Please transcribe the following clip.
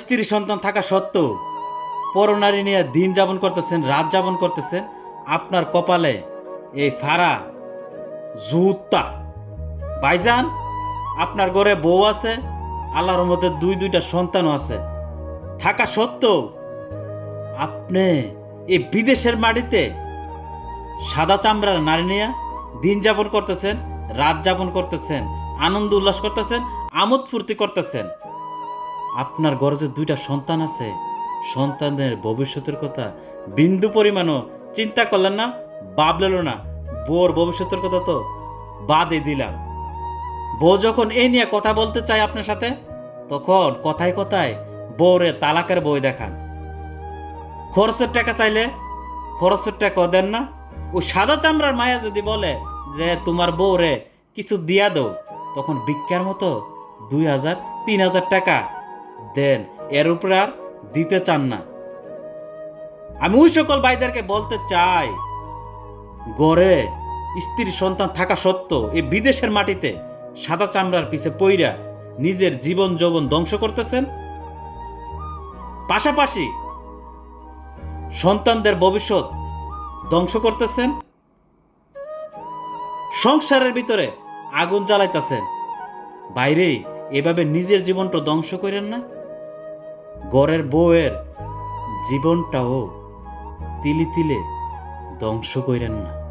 স্ত্রী সন্তান থাকা সত্ত্বেও পরনারী নিয়ে দিন যাপন করতেছেন, রাত যাপন করতেছেন। আপনার কপালে এই ফাড়া জুতা। ভাইজান, আপনার ঘরে বউ আছে, আল্লাহর মধ্যে দুই দুইটা সন্তানও আছে। থাকা সত্ত্বেও আপনি এই বিদেশের মাটিতে সাদা চামড়ার নারী নিয়ে দিন যাপন করতেছেন, রাত যাপন করতেছেন, আনন্দ উল্লাস করতেছেন, আমোদ ফুর্তি করতেছেন। আপনার ঘরে যে দুইটা সন্তান আছে। সন্তানদের ভবিষ্যতের কথা বিন্দু পরিমাণও চিন্তা করলেন না ভাবলেন না। বোর ভবিষ্যতের কথা তো বাদে দিলাম। বউ যখন এই নিয়ে কথা বলতে চায় আপনার সাথে, তখন কথায় কথায় বউরে তালাকের বই দেখান। খরচের টাকা চাইলে খরচের টাকা দেন না। ও সাদা চামড়ার মায়া যদি বলে যে তোমার বউরে কিছু দিয়া দাও, তখন ভিক্ষার মতো দুই হাজার, তিন হাজার টাকা দেন, এর উপরে আর দিতে চান না। আমি ওই সকল ভাইদেরকে বলতে চাই, গড়ে স্ত্রী সন্তান থাকা সত্ত্বেও এই বিদেশের মাটিতে সাদা চামড়ার পিছে পইরা নিজের জীবন যৌবন ধ্বংস করতেছেন। পাশাপাশি সন্তানদের ভবিষ্যৎ ধ্বংস করতেছেন। সংসারের ভিতরে আগুন জ্বালাইতেছেন। বাইরে এভাবে নিজের জীবনটা ধ্বংস করেন না। গড়ের বউয়ের জীবনটাও তিলি তিলে ধ্বংস করেন না।